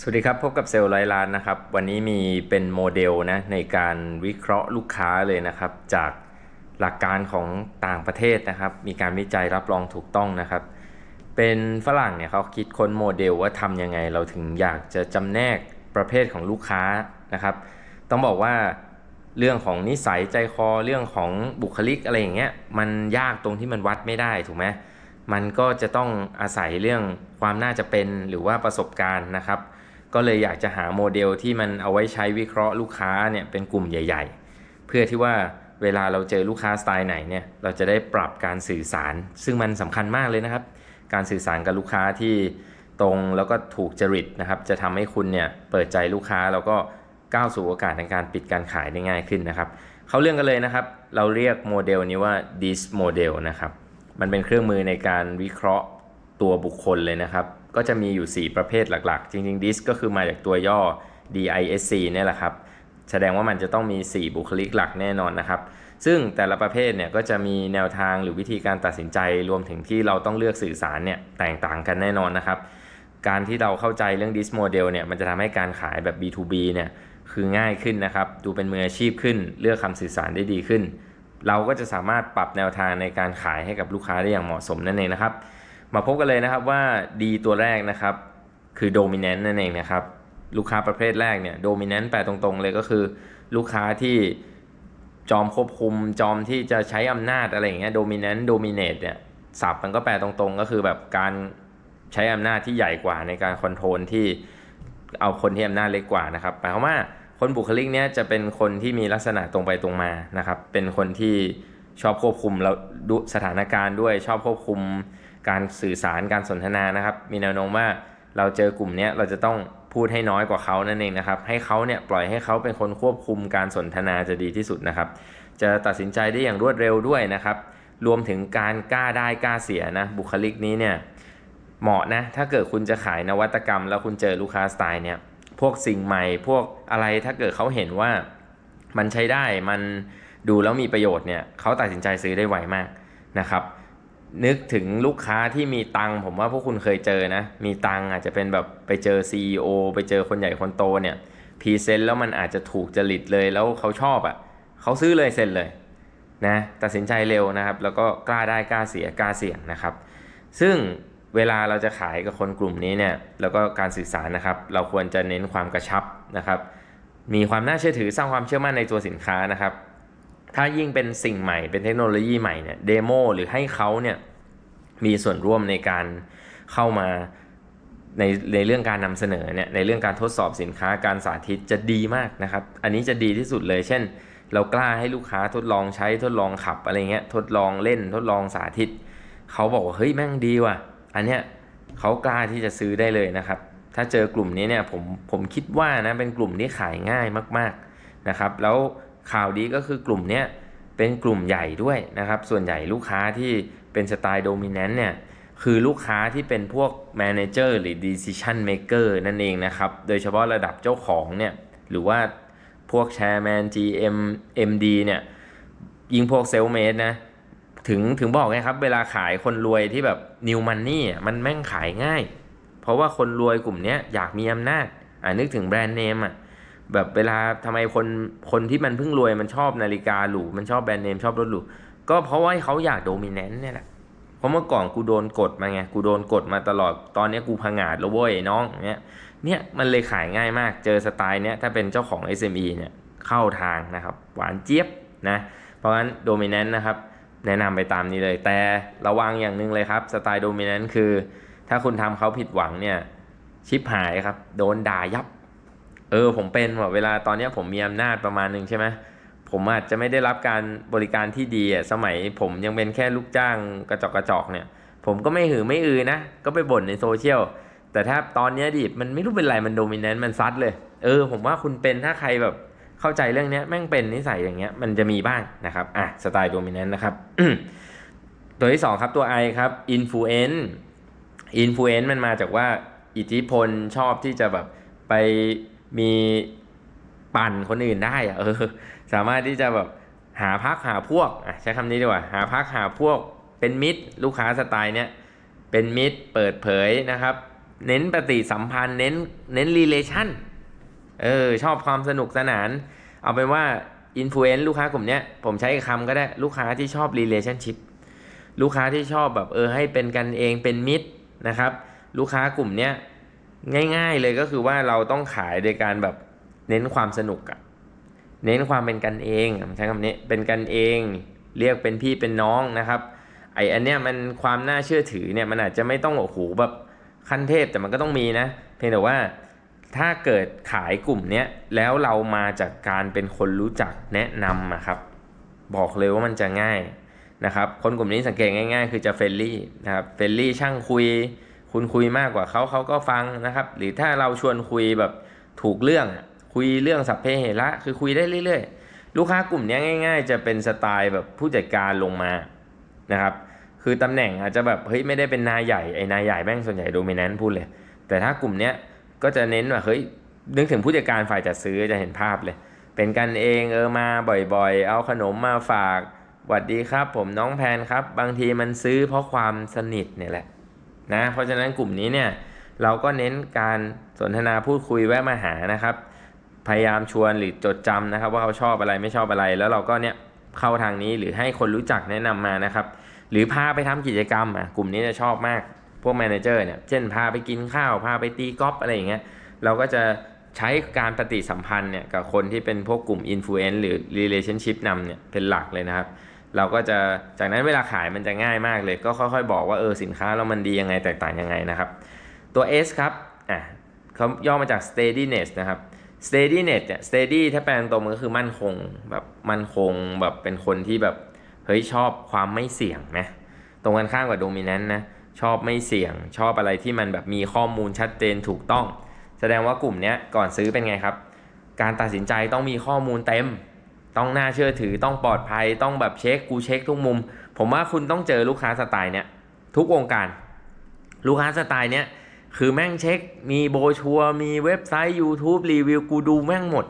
สวัสดีครับ พบกับเซลล์ร้อยล้านนะครับ วันนี้มีเป็นโมเดลนะในการวิเคราะห์ลูกค้าเลยนะครับ จากหลักการของต่างประเทศนะครับ มีการวิจัยรับรองถูกต้องนะครับ เป็นฝรั่งเนี่ยเขาคิดค้นโมเดลว่าทำยังไง เราถึงอยากจะจำแนกประเภทของลูกค้านะครับ ต้องบอกว่าเรื่องของนิสัยใจคอเรื่องของบุคลิกอะไรอย่างเงี้ยมันยากตรงที่มันวัดไม่ได้ถูกไหมมันก็จะต้องอาศัยเรื่องความน่าจะเป็นหรือว่าประสบการณ์นะครับ ก็เลยอยากจะหาโมเดลที่มันเอาไว้ใช้วิเคราะห์ลูกค้าเนี่ยเป็นกลุ่มใหญ่ ๆ เพื่อที่ว่าเวลาเราเจอลูกค้าสไตล์ไหนเนี่ยเราจะได้ปรับการสื่อสาร ซึ่งมันสำคัญมากเลยนะครับ การสื่อสารกับลูกค้าที่ตรงแล้วก็ถูกจริตนะครับ จะทำให้คุณเนี่ยเปิดใจลูกค้าแล้วก็ก้าวสู่โอกาสในการปิดการขายได้ง่ายขึ้นนะครับเขาเรื่องกันเลยนะครับ เราเรียกโมเดลนี้ว่า DIS model นะครับ มันเป็นเครื่องมือในการวิเคราะห์ตัวบุคคลเลยนะครับ ก็จะมีอยู่ 4 ประเภทหลักๆ จริงๆ DIS ก็คือมาจากตัวย่อ DISC เนี่ยแหละครับ แสดงว่ามันจะต้องมี 4 บุคลิกหลักแน่นอนนะครับ ซึ่งแต่ละประเภทเนี่ยก็จะมีแนวทางหรือวิธีการตัดสินใจรวมถึงที่เราต้องเลือกสื่อสารเนี่ยแตกต่างกันแน่นอนนะครับ การที่เราเข้าใจเรื่อง DIS model เนี่ยมันจะทำให้การขายแบบ B2B เนี่ยคือง่ายขึ้นนะครับ ดูเป็นมืออาชีพขึ้น เลือกคำสื่อสารได้ดีขึ้น เราก็จะสามารถปรับแนวทางในการขายให้กับลูกค้าได้อย่างเหมาะสมนั่นเองนะครับ มาพบกันเลยนะครับว่าดีตัวแรกนะครับ คือ dominant นั่นเองนะครับ ลูกค้าประเภทแรกเนี่ย dominant แปลตรงๆเลยก็คือ ลูกค้าที่จอมควบคุม จอมที่จะใช้อำนาจอะไรอย่างเงี้ย dominant dominate เนี่ยศัพท์มันก็แปลตรงๆ ก็คือแบบการใช้อำนาจที่ใหญ่กว่าในการคอนโทรลที่เอาคนที่อำนาจเล็กกว่านะครับหมายความว่าคนบุคลิกเนี้ยจะเป็นคนที่มีลักษณะตรงไปตรงมานะครับ เป็นคนที่ชอบควบคุมเราสถานการณ์ด้วยชอบควบคุม การสื่อสารการสนทนานะครับ มีแนวโน้มว่าเราเจอกลุ่มนี้เราจะต้องพูดให้น้อยกว่าเขานั่นเองนะครับ ให้เขาเนี่ยปล่อยให้เขาเป็นคนควบคุมการสนทนาจะดีที่สุดนะครับ จะตัดสินใจได้อย่างรวดเร็วด้วยนะครับ รวมถึงการกล้าได้กล้าเสียนะบุคลิกนี้เนี่ยเหมาะนะถ้าเกิดคุณจะขายนวัตกรรม แล้วคุณเจอลูกค้าสไตล์เนี่ยพวกสิ่งใหม่ พวกอะไรถ้าเกิดเขาเห็นว่ามันใช้ได้มันดูแล้วมีประโยชน์เนี่ยเขาตัดสินใจซื้อได้ไวมากนะครับ นึกถึงลูกค้าที่มีตังค์ผมว่าพวกคุณเคยเจอนะ มีตังค์อาจจะเป็นแบบไปเจอ CEO ไปเจอคนใหญ่คนโตเนี่ยพรีเซนต์แล้วมันอาจจะถูกจริตเลยแล้วเขาชอบอะ่ะเขาซื้อเลยเซ็นเลยนะตัดสินใจเร็วนะครับ แล้วก็กล้าได้กล้าเสียกล้าเสี่ยงนะครับ ซึ่งเวลาเราจะขายกับคนกลุ่มนี้เนี่ยแล้วก็การสื่อสารนะครับ เราควรจะเน้นความกระชับนะครับ มีความน่าเชื่อถือสร้างความเชื่อมั่นในตัวสินค้านะครับ ถ้ายิ่งเป็นสิ่งใหม่เป็นเทคโนโลยีใหม่เนี่ยเดโมหรือให้เขาเนี่ยมีส่วนร่วมในการเข้ามาในในเรื่องการนำเสนอเนี่ยในเรื่องการทดสอบสินค้าการสาธิตจะดีมากนะครับ อันนี้จะดีที่สุดเลย เช่น เรากล้าให้ลูกค้าทดลองใช้ทดลองขับอะไรเงี้ยทดลองเล่นทดลองสาธิต เขาบอกว่าเฮ้ยแม่งดีว่ะ อันเนี้ยเขากล้าที่จะซื้อได้เลยนะครับ ถ้าเจอกลุ่มนี้เนี่ยผมผมคิดว่านะเป็นกลุ่มที่ขายง่ายมาก ๆนะครับ แล้ว ข่าวดีก็คือกลุ่มเนี้ยเป็นกลุ่มใหญ่ด้วยนะครับ ส่วนใหญ่ลูกค้าที่เป็นสไตล์โดมิเนนต์เนี่ยคือลูกค้าที่เป็นพวกแมเนเจอร์หรือ decision maker นั่นเองนะครับ โดยเฉพาะระดับเจ้าของเนี่ยหรือว่าพวกแชร์แมน GM MD เนี่ยยิงพวกเซลเมดนะถึงถึงบอกไงครับ เวลาขายคนรวยที่แบบ new money มันแม่งขายง่าย เพราะว่าคนรวยกลุ่มนี้อยากมีอำนาจอ่านึกถึงแบรนด์เนมอะ แบบเวลาทำไมคนคนที่มันเพิ่งรวยมันชอบนาฬิกาหรูมันชอบแบรนด์เนมชอบรถหรูก็เพราะว่าเขาอยากโดมิเนนต์เนี่ยแหละเพราะเมื่อก่อนกูโดนกดมาไงกูโดนกดมาตลอดตอนนี้กูพังอาดแล้วเว้ยน้องเนี้ยเนี่ยมันเลยขายง่ายมากเจอสไตล์เนี้ยถ้าเป็นเจ้าของ SME เนี่ยเข้าทางนะครับ หวานเจี๊ยบนะเพราะฉะนั้นโดมิเนนต์นะครับแนะนำไปตามนี้เลย แต่ระวังอย่างหนึ่งเลยครับสไตล์โดมิเนนต์คือ ถ้าคุณทำเขาผิดหวังเนี่ยชิปหายครับ โดนด่ายับ เออผมเป็นว่าเวลาตอนนี้ผมมีอำนาจประมาณหนึ่งใช่ไหมผมอาจจะไม่ได้รับการบริการที่ดีอะสมัยผมยังเป็นแค่ลูกจ้างกระจอกกระจอกเนี่ย ผมก็ไม่หือไม่อือนะ ก็ไปบ่นในโซเชียลแต่ถ้าตอนนี้ดิมันไม่รู้เป็นไรมันโดมิเนนต์มันซัดเลย เออ ผมว่าคุณเป็นถ้าใครแบบเข้าใจเรื่องนี้แม่งเป็นนิสัยอย่างเงี้ยมันจะมีบ้างนะครับอะสไตล์โดมิเนนต์นะครับตัวที่ 2 ครับตัว I ครับ influence influence มันมาจากว่าอิทธิพลชอบที่จะแบบไป มีปั่นคนอื่นได้อะเออ สามารถที่จะแบบหาพักหาพวกใช้คำนี้ดีกว่า หาพักหาพวก เป็นมิตร ลูกค้าสไตล์เนี้ยเป็นมิตรเปิดเผยนะครับ เน้นปฏิสัมพันธ์เน้นเน้น relation เออชอบความสนุกสนาน เอาเป็นว่า influence ลูกค้ากลุ่มเนี้ยผมใช้คำก็ได้ลูกค้าที่ชอบ relationship ลูกค้าที่ชอบแบบเออให้เป็นกันเองเป็นมิตรนะครับ ลูกค้ากลุ่มเนี้ย ง่าย ๆเลยก็คือว่าเราต้องขายโดยการแบบเน้นความสนุกอะเน้นความเป็นกันเองใช้คำนี้เป็นกันเอง เรียกเป็นพี่เป็นน้องนะครับ ไออันเนี้ยมันความน่าเชื่อถือเนี่ยมันอาจจะไม่ต้องโอ้โหแบบขั้นเทพแต่มันก็ต้องมีนะ เพียงแต่ว่าถ้าเกิดขายกลุ่มเนี้ยแล้วเรามาจากการเป็นคนรู้จักแนะนำอะครับ บอกเลยว่ามันจะง่ายนะครับ คนกลุ่มนี้สังเกตง่าย ๆ คือจะเฟรนลี่นะครับเฟรนลี่ช่างคุย คุณคุยมากกว่าเขาเขาก็ฟังนะครับ หรือถ้าเราชวนคุยแบบถูกเรื่อง คุยเรื่องสัพเพเหระคือคุยได้เรื่อย ๆ ลูกค้ากลุ่มนี้ง่าย ๆ จะเป็นสไตล์แบบผู้จัดการลงมานะครับ คือตำแหน่งอาจจะแบบเฮ้ยไม่ได้เป็นนายใหญ่ไอ้นายใหญ่แม่งส่วนใหญ่โดมิเนนต์พูดเลย แต่ถ้ากลุ่มเนี้ยก็จะเน้นว่าเฮ้ยนึกถึงผู้จัดการฝ่ายจัดซื้อจะเห็นภาพเลย เป็นกันเองเออมาบ่อยๆ เอาขนมมาฝากหวัดดีครับ ผมน้องแพนครับ บางทีมันซื้อเพราะความสนิทเนี่ยแหละ นะเพราะฉะนั้นกลุ่มนี้เนี่ยเราก็เน้นการสนทนาพูดคุยแวะมาหานะครับ พยายามชวนหรือจดจำนะครับ ว่าเขาชอบอะไรไม่ชอบอะไร แล้วเราก็เนี่ยเข้าทางนี้หรือให้คนรู้จักแนะนำมานะครับ หรือพาไปทำกิจกรรมอะกลุ่มนี้จะชอบมาก พวกแมเนเจอร์เนี่ยเช่นพาไปกินข้าว พาไปตีกอล์ฟอะไรอย่างเงี้ยเราก็จะใช้การปฏิสัมพันธ์เนี่ยกับคนที่เป็นพวกกลุ่ม Influence หรือ Relationship นำเนี่ยเป็นหลักเลยนะครับ เราก็จะจากนั้นเวลาขายมันจะง่ายมากเลย ก็ค่อยๆ บอกว่าเออสินค้าเรามันดียังไงแตกต่างยังไงนะครับ ตัว S ครับอะเขาย่อมาจาก steadiness นะครับ steadiness เนี่ย steady ถ้าแปลตรงมันก็คือมั่นคงแบบมั่นคงแบบเป็นคนที่แบบเฮ้ยชอบความไม่เสี่ยงนะตรงกันข้ามกับ dominant นะชอบไม่เสี่ยง ชอบอะไรที่มันแบบมีข้อมูลชัดเจนถูกต้อง แสดงว่ากลุ่มนี้ก่อนซื้อเป็นไงครับ การตัดสินใจต้องมีข้อมูลเต็ม ต้องน่าเชื่อถือต้องปลอดภัยต้องแบบเช็คกูเช็คทุกมุม ผมว่าคุณต้องเจอลูกค้าสไตล์เนี้ยทุกวงการ ลูกค้าสไตล์เนี้ยคือแม่งเช็ค มีโบชัวมีเว็บไซต์ YouTube รีวิวกูดูแม่งหมด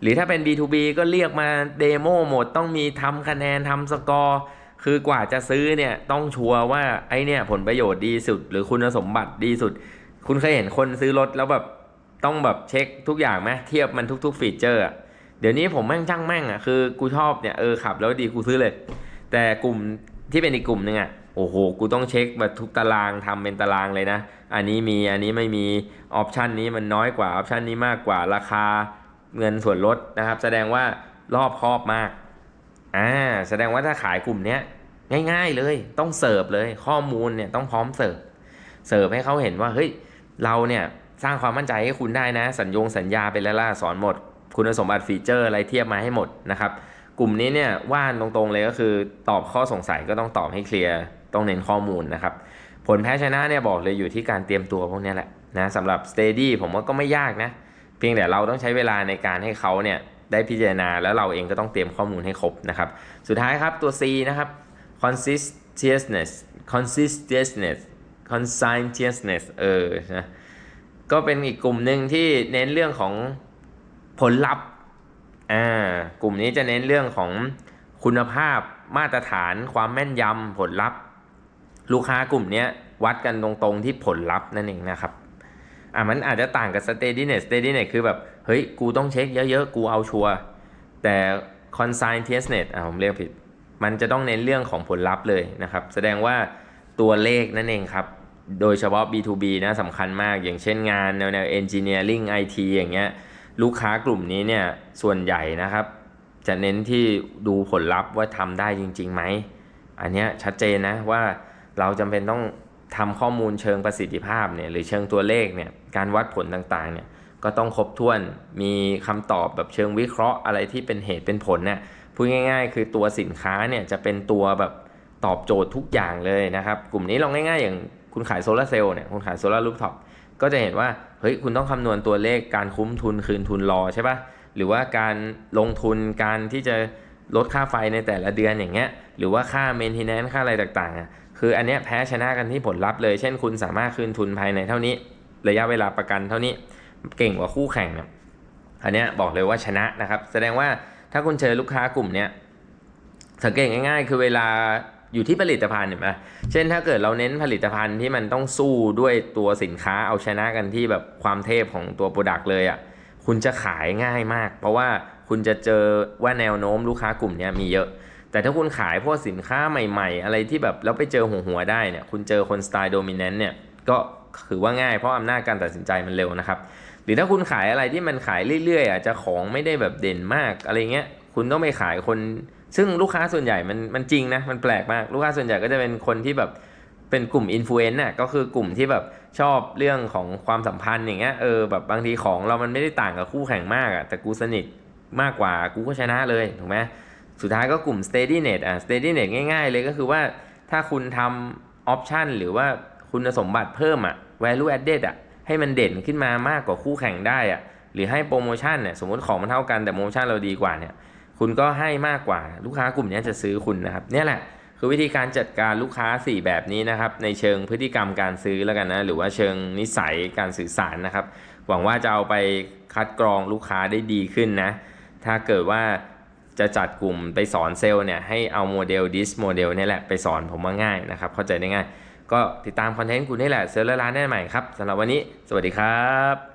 หรือถ้าเป็น B2B ก็เรียกมาเดโมหมด ต้องมีทำคะแนนทำสกอร์ คือกว่าจะซื้อเนี่ยต้องชัวร์ว่าไอเนี่ยผลประโยชน์ดีสุด หรือคุณสมบัติดีสุด คุณเคยเห็นคนซื้อรถแล้วแบบต้องแบบเช็คทุกอย่างไหมเทียบมันทุกๆฟีเจอร์ เดี๋ยวนี้ผมแม่งช่างแม่งอะคือกูชอบเนี่ยเออขับแล้วดีกูซื้อเลย แต่กลุ่มที่เป็นอีกกลุ่มหนึ่งอะโอ้โห กูต้องเช็คแบบทุกตารางทำเป็นตารางเลยนะ อันนี้มี อันนี้ไม่มี ออปชันนี้มันน้อยกว่า ออปชันนี้มากกว่า ราคาเงินส่วนลดนะครับ แสดงว่ารอบครอบมาก อ่า แสดงว่าถ้าขายกลุ่มเนี้ยง่าย ๆเลย ต้องเสิร์ฟเลย ข้อมูลเนี่ยต้องพร้อมเสิร์ฟ เสิร์ฟให้เขาเห็นว่า เฮ้ย เราเนี่ยสร้างความมั่นใจให้คุณได้นะ สัญญงสัญญาไปแล้วล่ะสอนหมด คุณสมบัติฟีเจอร์อะไรเทียบมาให้หมดนะครับ กลุ่มนี้เนี่ยว่านตรงๆเลยก็คือตอบข้อสงสัยก็ต้องตอบให้เคลียร์ต้องเน้นข้อมูลนะครับ ผลแพ้ชนะเนี่ยบอกเลยอยู่ที่การเตรียมตัวพวกนี้แหละนะสำหรับ steady ผมว่าก็ไม่ยากนะ เพียงแต่เราต้องใช้เวลาในการให้เขาเนี่ยได้พิจารณาแล้วเราเองก็ต้องเตรียมข้อมูลให้ครบนะครับ สุดท้ายครับตัว C นะครับ consistentness consistentness conscientiousness เออนะก็เป็นอีกกลุ่มหนึ่งที่เน้นเรื่องของ ผลลัพธ์อ่ากลุ่มนี้จะเน้นเรื่องของคุณภาพมาตรฐานความแม่นยำผลลัพธ์ ลูกค้ากลุ่มนี้วัดกันตรงๆที่ผลลัพธ์นั่นเองนะครับอะมันอาจจะต่างกับ steadiness steadiness คือแบบ เฮ้ย กูต้องเช็คเยอะๆ กูเอาชัวร์แต่ conscientiousness อะผมเรียกผิด มันจะต้องเน้นเรื่องของผลลัพธ์เลยนะครับ แสดงว่าตัวเลขนั่นเองครับ โดยเฉพาะ B2B นะสำคัญมากอย่างเช่นงานแนวแนว engineering IT อย่างเงี้ย ลูกค้ากลุ่มนี้เนี่ยส่วนใหญ่นะครับ จะเน้นที่ดูผลลัพธ์ว่าทำได้จริงๆไหม อันนี้ชัดเจนนะว่าเราจำเป็นต้องทำข้อมูลเชิงประสิทธิภาพเนี่ยหรือเชิงตัวเลขเนี่ยการวัดผลต่างๆเนี่ยก็ต้องครบถ้วนมีคำตอบแบบเชิงวิเคราะห์อะไรที่เป็นเหตุเป็นผลเนี่ยพูดง่ายๆ คือตัวสินค้าเนี่ยจะเป็นตัวแบบตอบโจทย์ทุกอย่างเลยนะครับ กลุ่มนี้เราง่ายๆ อย่างคุณขายโซลาร์เซลล์เนี่ยคุณขายโซลาร์รูฟท็อปก็จะเห็นว่า เฮ้ยคุณต้องคำนวณตัวเลขการคุ้มทุนคืนทุนรอใช่ปะหรือว่าการลงทุนการที่จะลดค่าไฟในแต่ละเดือนอย่างเงี้ยหรือว่าค่า maintenance ค่าอะไรต่างๆอะคืออันเนี้ยแพ้ชนะกันที่ผลลัพธ์เลย เช่น คุณสามารถคืนทุนภายในเท่านี้ ระยะเวลาประกันเท่านี้เก่งกว่าคู่แข่งเนี่ยอันเนี้ยบอกเลยว่าชนะนะครับ แสดงว่าถ้าคุณเจอลูกค้ากลุ่มเนี้ยสังเกตง่ายๆ คือเวลา อยู่ที่ผลิตภัณฑ์เห็นไหมเช่นถ้าเกิดเราเน้นผลิตภัณฑ์ที่มันต้องสู้ด้วยตัวสินค้าเอาชนะกันที่แบบความเทพของตัวโปรดักต์เลยอะ่ะคุณจะขายง่ายมาก เพราะว่าคุณจะเจอว่าแนวโน้มลูกค้ากลุ่มนี้มีเยอะ แต่ถ้าคุณขายพวกสินค้าใหม่ ๆ อะไรที่แบบแล้วไปเจอหัวหัวได้เนี่ยคุณเจอคนสไตล์โดมิเนนต์เนี่ยก็ถือว่าง่ายเพราะอำนาจการตัดสินใจมันเร็วนะครับ หรือถ้าคุณขายอะไรที่มันขายเรื่อยๆอะจะของไม่ได้แบบเด่นมากอะไรเงี้ยคุณต้องไปขายคน ซึ่งลูกค้าส่วนใหญ่มันมันจริงนะมันแปลกมาก ลูกค้าส่วนใหญ่ก็จะเป็นคนที่แบบเป็นกลุ่มอินฟลูเอนซ์น่ะก็คือกลุ่มที่แบบชอบเรื่องของความสัมพันธ์อย่างเงี้ยเออแบบบางทีของเรามันไม่ได้ต่างกับคู่แข่งมากอะแต่กูสนิทมากกว่ากูก็ชนะเลยถูกไหมสุดท้ายก็กลุ่ม steady net อะ steady net ง่ายๆ เลยก็คือว่าถ้าคุณทำออปชันหรือว่าคุณสมบัติเพิ่มอะ value added อะให้มันเด่นขึ้นมามากกว่าคู่แข่งได้อะหรือให้โปรโมชั่นเนี่ยสมมติของมันเท่ากันแต่โปรโมชั่นเราดีกว่าเนี่ย คุณก็ให้มากกว่าลูกค้ากลุ่มนี้จะซื้อคุณนะครับ เนี่ยแหละคือวิธีการจัดการลูกค้า 4 แบบนี้นะครับ ในเชิงพฤติกรรมการซื้อแล้วกันนะ หรือว่าเชิงนิสัยการสื่อสารนะครับ หวังว่าจะเอาไปคัดกรองลูกค้าได้ดีขึ้นนะ ถ้าเกิดว่าจะจัดกลุ่มไปสอนเซลล์เนี่ยให้เอาโมเดลดิสโมเดลนี่แหละไปสอนผมว่าง่ายนะครับ เข้าใจได้ง่าย ก็ติดตามคอนเทนต์กูนี่แหละเซลล์และร้านได้ใหม่ครับสำหรับวันนี้ สวัสดีครับ